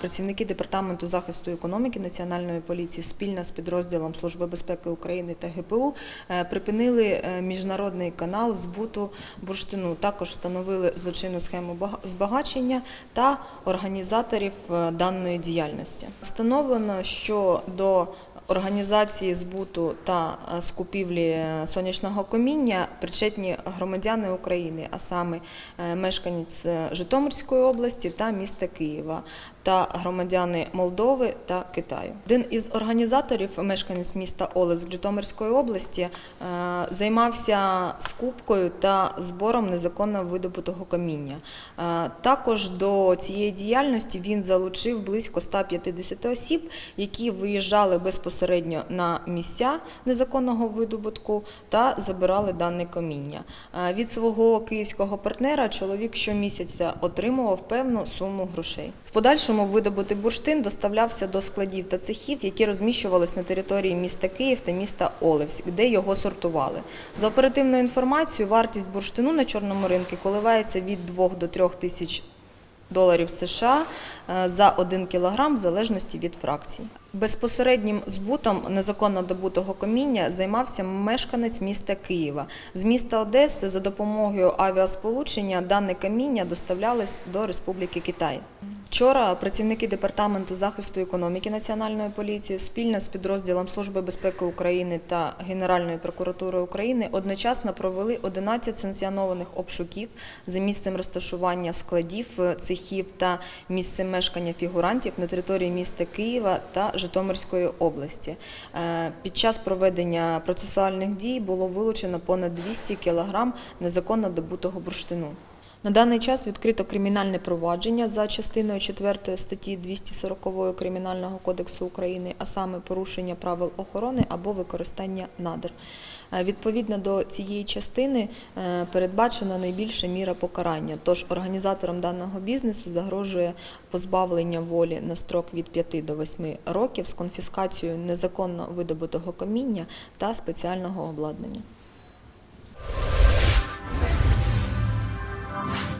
Працівники департаменту захисту економіки Національної поліції спільно з підрозділом Служби безпеки України та ГПУ е, припинили е, міжнародний канал збуту бурштину. Також встановили злочинну схему збагачення та організаторів е, даної діяльності. Встановлено, що до Організації збуту та скупівлі сонячного коміння причетні громадяни України, а саме мешканець Житомирської області та міста Києва, та громадяни Молдови та Китаю. Один із організаторів, мешканець міста Олев з Житомирської області, е, займався скупкою та збором незаконно видобутого каміння. Е, Також до цієї діяльності він залучив близько 150 осіб, які виїжджали безпосередньо на місця незаконного видобутку та забирали дане каміння. Е, Від свого київського партнера чоловік щомісяця отримував певну суму грошей. В подальшому видобутий бурштин доставлявся до складів та цехів, які розміщувались на території міста Київ та міста Олевськ, де його сортували. За оперативною інформацією, вартість бурштину на чорному ринку коливається від 2 до 3 тисяч доларів США е, за 1 кілограм в залежності від фракцій. Безпосереднім збутом незаконно добутого каміння займався мешканець міста Києва. З міста Одеси за допомогою авіасполучення дане каміння доставлялось до Республіки Китай. Вчора працівники департаменту захисту економіки Національної поліції спільно з підрозділом Служби безпеки України та Генеральної прокуратури України одночасно провели 11 санкціонованих обшуків за місцем розташування складів, цехів та місцем мешкання фігурантів на території міста Києва та Житомирської області. Е, Під час проведення процесуальних дій було вилучено понад 200 кілограм незаконно добутого бурштину. На даний час відкрито кримінальне провадження за частиною 4 статті 240 Кримінального кодексу України, а саме порушення правил охорони або використання надр. Е, Відповідно до цієї частини е, передбачена найбільша міра покарання. Тож організаторам даного бізнесу загрожує позбавлення волі на строк від 5 до 8 років з конфіскацією незаконно видобутого каміння та спеціального обладнання. Bye.